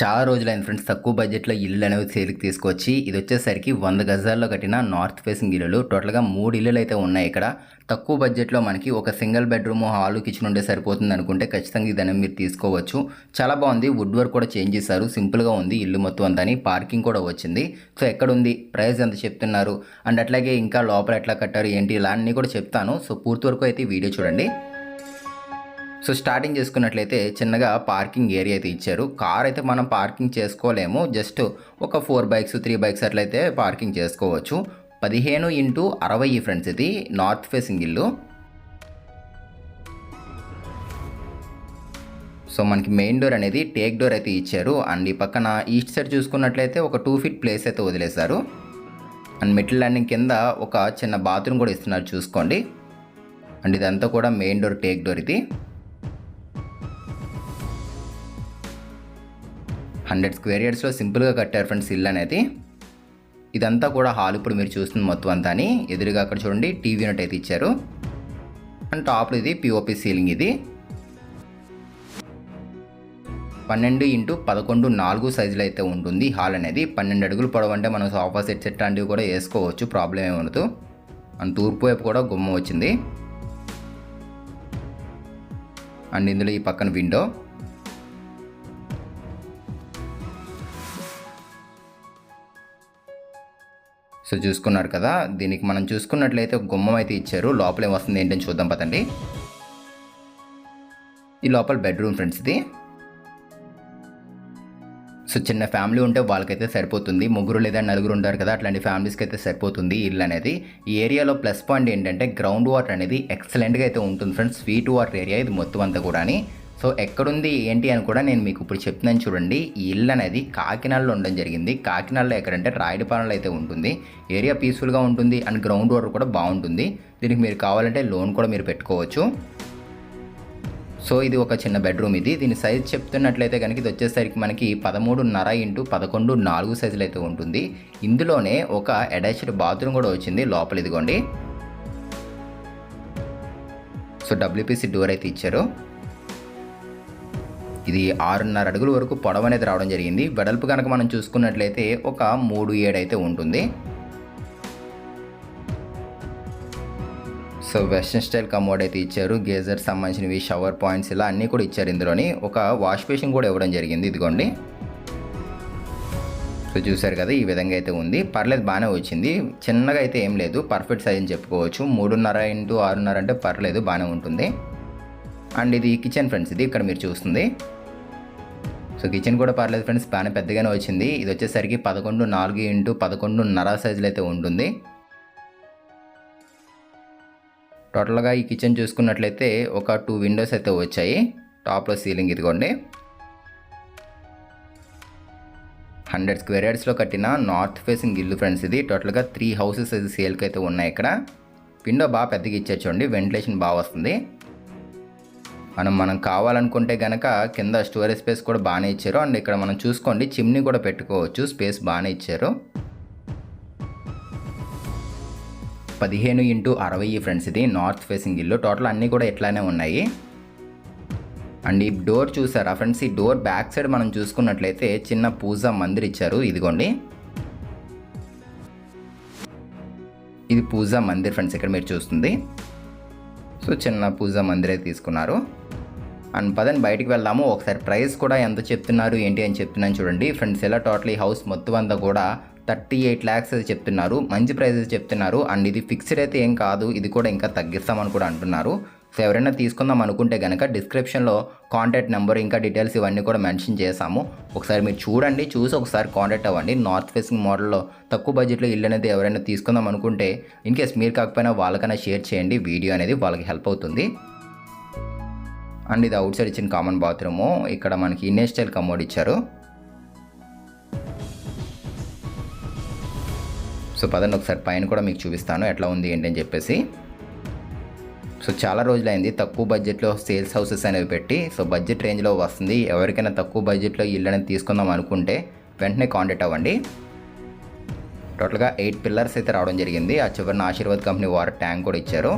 చాలా రోజులైన ఫ్రెండ్స్ తక్కువ బడ్జెట్లో ఇల్లు అనేవి సేల్కి తీసుకొచ్చి ఇది వచ్చేసరికి వంద గజాల్లో కట్టిన నార్త్ ఫేసింగ్ ఇల్లులు. టోటల్గా మూడు ఇల్లులు అయితే ఉన్నాయి ఇక్కడ. తక్కువ బడ్జెట్లో మనకి ఒక సింగిల్ బెడ్రూమ్ హాల్ కిచెన్ ఉంటే సరిపోతుంది అనుకుంటే ఖచ్చితంగా ఇది మీరు తీసుకోవచ్చు. చాలా బాగుంది వుడ్ వర్క్ కూడా చేంజ్ చేశారు. సింపుల్గా ఉంది ఇల్లు మొత్తం అంతా పార్కింగ్ కూడా వచ్చింది. సో ఎక్కడుంది? ప్రైస్ ఎంత చెప్తున్నారు? అండ్ అట్లాగే ఇంకా లోపల ఎట్లా కట్టారు? ఏంటి? ఇలా అన్నీ కూడా చెప్తాను. సో పూర్తి వరకు అయితే వీడియో చూడండి. సో స్టార్టింగ్ చేసుకున్నట్లయితే చిన్నగా పార్కింగ్ ఏరియా అయితే ఇచ్చారు. కార్ అయితే మనం పార్కింగ్ చేసుకోలేము. జస్ట్ ఒక ఫోర్ బైక్స్ త్రీ బైక్స్ అట్లయితే పార్కింగ్ చేసుకోవచ్చు. పదిహేను ఇంటూ అరవై ఫ్రెండ్స్ ఇది నార్త్ ఫేసింగ్ ఇల్లు. సో మనకి మెయిన్ డోర్ అనేది టేక్ డోర్ అయితే ఇచ్చారు. అండ్ ఈ పక్కన ఈస్ట్ సైడ్ చూసుకున్నట్లయితే ఒక టూ ఫీట్ ప్లేస్ అయితే వదిలేశారు. అండ్ మిడిల్ ల్యాండింగ్ కింద ఒక చిన్న బాత్రూమ్ కూడా ఇస్తున్నారు చూసుకోండి. అండ్ ఇదంతా కూడా మెయిన్ డోర్ టేక్ డోర్ ఇది. హండ్రెడ్ స్క్వేర్ యార్డ్స్లో సింపుల్గా కట్టారు ఫ్రెండ్స్ ఇల్లు అనేది. ఇదంతా కూడా హాల్ ఇప్పుడు మీరు చూస్తుంది మొత్తం అంతా అని. ఎదురుగా అక్కడ చూడండి టీవీ యూనిట్ అయితే ఇచ్చారు. అండ్ టాప్లో ఇది పిఓపి సీలింగ్ ఇది. పన్నెండు ఇంటూ పదకొండు నాలుగు సైజులు అయితే ఉంటుంది హాల్ అనేది. పన్నెండు అడుగులు పొడవు అంటే మనం సోఫా సెట్ సెట్ లాంటివి కూడా వేసుకోవచ్చు ప్రాబ్లం ఏమి అండ్ తూర్పు వైపు కూడా గుమ్మ వచ్చింది. అండ్ ఇందులో ఈ పక్కన విండో. సో చూసుకున్నారు కదా దీనికి మనం చూసుకున్నట్లయితే ఒక గుమ్మం అయితే ఇచ్చారు. లోపల ఏం వస్తుంది ఏంటని చూద్దాం పదండి. ఈ లోపల బెడ్రూమ్ ఫ్రెండ్స్ ఇది. సో చిన్న ఫ్యామిలీ ఉంటే వాళ్ళకైతే సరిపోతుంది. ముగ్గురు లేదా నలుగురు ఉంటారు కదా అట్లాంటి ఫ్యామిలీస్కి అయితే సరిపోతుంది ఇల్లు అనేది. ఈ ఏరియాలో ప్లస్ పాయింట్ ఏంటంటే గ్రౌండ్ వాటర్ అనేది ఎక్సలెంట్గా అయితే ఉంటుంది ఫ్రెండ్స్. స్వీట్ వాటర్ ఏరియా ఇది మొత్తం అంతా కూడా సో ఎక్కడుంది ఏంటి అని కూడా నేను మీకు ఇప్పుడు చెప్తున్నాను చూడండి. ఈ ఇల్లు అనేది కాకినాడలో ఉండడం జరిగింది. కాకినాడలో ఎక్కడంటే రాయడిపాలెంలో అయితే ఉంటుంది. ఏరియా పీస్ఫుల్గా ఉంటుంది అండ్ గ్రౌండ్ వాటర్ కూడా బాగుంటుంది. దీనికి మీరు కావాలంటే లోన్ కూడా మీరు పెట్టుకోవచ్చు. సో ఇది ఒక చిన్న బెడ్రూమ్ ఇది. దీని సైజ్ చెప్తున్నట్లయితే కనుక ఇది వచ్చేసరికి మనకి పదమూడున్నర ఇంటూ పదకొండు నాలుగు సైజులు అయితే ఉంటుంది. ఇందులోనే ఒక అటాచ్డ్ బాత్రూమ్ కూడా వచ్చింది లోపల ఇదిగోండి. సో డబ్ల్యూపీసీ డోర్ అయితే ఇచ్చారు. ఇది ఆరున్నర అడుగుల వరకు పొడవు అనేది రావడం జరిగింది. వెడల్పు కనుక మనం చూసుకున్నట్లయితే ఒక మూడు ఏడు అయితే ఉంటుంది. సో వెస్ట్రన్ స్టైల్ కమోడ్ అయితే ఇచ్చారు. గేజర్ సంబంధించినవి షవర్ పాయింట్స్ ఇలా అన్నీ కూడా ఇచ్చారు ఇందులోని. ఒక వాష్ బేసిన్ కూడా ఇవ్వడం జరిగింది ఇదిగోండి. సో చూసారు కదా ఈ విధంగా అయితే ఉంది. పర్లేదు బాగానే వచ్చింది. చిన్నగా అయితే ఏం లేదు. పర్ఫెక్ట్ సైజ్ అని చెప్పుకోవచ్చు. మూడున్నర ఇంటూ ఆరున్నర అంటే పర్లేదు బాగానే ఉంటుంది. అండ్ ఇది కిచెన్ ఫ్రెండ్స్ ఇది ఇక్కడ మీరు చూస్తుంది. సో కిచెన్ కూడా పర్లేదు ఫ్రెండ్స్ ప్యాన్ పెద్దగానే వచ్చింది. ఇది వచ్చేసరికి పదకొండు నాలుగు ఇంటూ పదకొండున్నర సైజులో అయితే ఉంటుంది. టోటల్గా ఈ కిచెన్ చూసుకున్నట్లయితే ఒక టూ విండోస్ అయితే వచ్చాయి. టాప్లో సీలింగ్ ఇదిగోండి. హండ్రెడ్ స్క్వేర్ యార్డ్స్లో కట్టిన నార్త్ ఫేసింగ్ ఇల్లు ఫ్రెండ్స్ ఇది. టోటల్గా త్రీ హౌసెస్ అయితే సేల్కి అయితే ఉన్నాయి ఇక్కడ. విండో బాగా పెద్దగా ఇచ్చారు చూడండి. వెంటిలేషన్ బాగా వస్తుంది. మనం మనం కావాలనుకుంటే కనుక కింద స్టోరేజ్ స్పేస్ కూడా బాగానే ఇచ్చారు. అండ్ ఇక్కడ మనం చూసుకోండి చిమ్నీ కూడా పెట్టుకోవచ్చు. స్పేస్ బాగానే ఇచ్చారు. పదిహేను ఇంటూ అరవై ఫ్రెండ్స్ ఇది నార్త్ ఫేసింగ్ ఇల్లు. టోటల్ అన్నీ కూడా ఇట్లానే ఉన్నాయి. అండ్ ఈ డోర్ చూసారా ఫ్రెండ్స్? ఈ డోర్ బ్యాక్ సైడ్ మనం చూసుకున్నట్లయితే చిన్న పూజ మందిర్ ఇచ్చారు. ఇదిగోండి. ఇది పూజా మందిర్ ఫ్రెండ్స్ ఇక్కడ మీరు చూస్తుంది. సో చిన్న పూజా మందిరే తీసుకున్నారు. అండ్ పదని బయటికి వెళ్దాము. ఒకసారి ప్రైస్ కూడా ఎంత చెప్తున్నారు ఏంటి అని చెప్తున్నాను చూడండి. ఫ్రెండ్స్ ఇలా టోటల్ ఈ హౌస్ మొత్తం అంతా కూడా థర్టీ ఎయిట్ ల్యాక్స్ చెప్తున్నారు. మంచి ప్రైజెస్ చెప్తున్నారు. అండ్ ఇది ఫిక్స్డ్ అయితే ఏం కాదు ఇది కూడా ఇంకా తగ్గిస్తామని కూడా అంటున్నారు. సో ఎవరైనా తీసుకుందాం అనుకుంటే కనుక డిస్క్రిప్షన్లో కాంటాక్ట్ నెంబర్ ఇంకా డీటెయిల్స్ ఇవన్నీ కూడా మెన్షన్ చేసాము ఒకసారి మీరు చూడండి చూసి ఒకసారి కాంటాక్ట్ అవ్వండి. నార్త్ ఫేసింగ్ మోడల్లో తక్కువ బడ్జెట్లో ఇల్లు అనేది ఎవరైనా తీసుకుందాం అనుకుంటే ఇన్ కేస్ మీరు కాకపోయినా వాళ్ళకైనా షేర్ చేయండి. వీడియో అనేది వాళ్ళకి హెల్ప్ అవుతుంది. అండ్ ఇది అవుట్ సైడ్ ఇచ్చిన కామన్ బాత్రూము. ఇక్కడ మనకి ఇన్నే స్టైల్ కమోడ్ ఇచ్చారు. సో పదండి ఒకసారి పైన కూడా మీకు చూపిస్తాను ఎట్లా ఉంది ఏంటి అని చెప్పేసి. సో చాలా రోజులైంది తక్కువ బడ్జెట్లో సేల్స్ హౌసెస్ అనేవి పెట్టి. సో బడ్జెట్ రేంజ్లో వస్తుంది. ఎవరికైనా తక్కువ బడ్జెట్లో ఇల్లు అనేది తీసుకుందాం అనుకుంటే వెంటనే కాంటాక్ట్ అవ్వండి. టోటల్గా ఎయిట్ పిల్లర్స్ అయితే రావడం జరిగింది. ఆ చివరిన ఆశీర్వాద్ కంపెనీ వారు ట్యాంక్ కూడా ఇచ్చారు.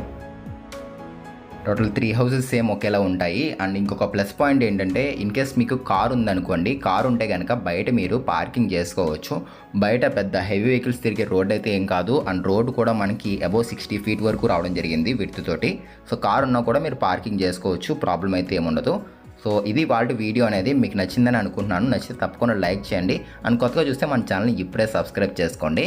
టోటల్ త్రీ హౌసెస్ సేమ్ ఒకేలా ఉంటాయి. అండ్ ఇంకొక ప్లస్ పాయింట్ ఏంటంటే ఇన్ కేస్ మీకు కార్ ఉందనుకోండి కార్ ఉంటే కనుక బయట మీరు పార్కింగ్ చేసుకోవచ్చు. బయట పెద్ద హెవీ వెహికల్స్ తిరిగే రోడ్ అయితే ఏం కాదు. అండ్ రోడ్ కూడా మనకి అబౌవ్ సిక్స్టీ ఫీట్ వరకు రావడం జరిగింది విడ్త్ తోటి. సో కార్ ఉన్నా కూడా మీరు పార్కింగ్ చేసుకోవచ్చు. ప్రాబ్లం అయితే ఏముండదు సో ఇది వాళ్ళ వీడియో అనేది మీకు నచ్చిందని అనుకుంటున్నాను. నచ్చితే తప్పకుండా లైక్ చేయండి. అండ్ కొత్తగా చూస్తే మన ఛానల్ని ఇప్పుడే సబ్స్క్రైబ్ చేసుకోండి.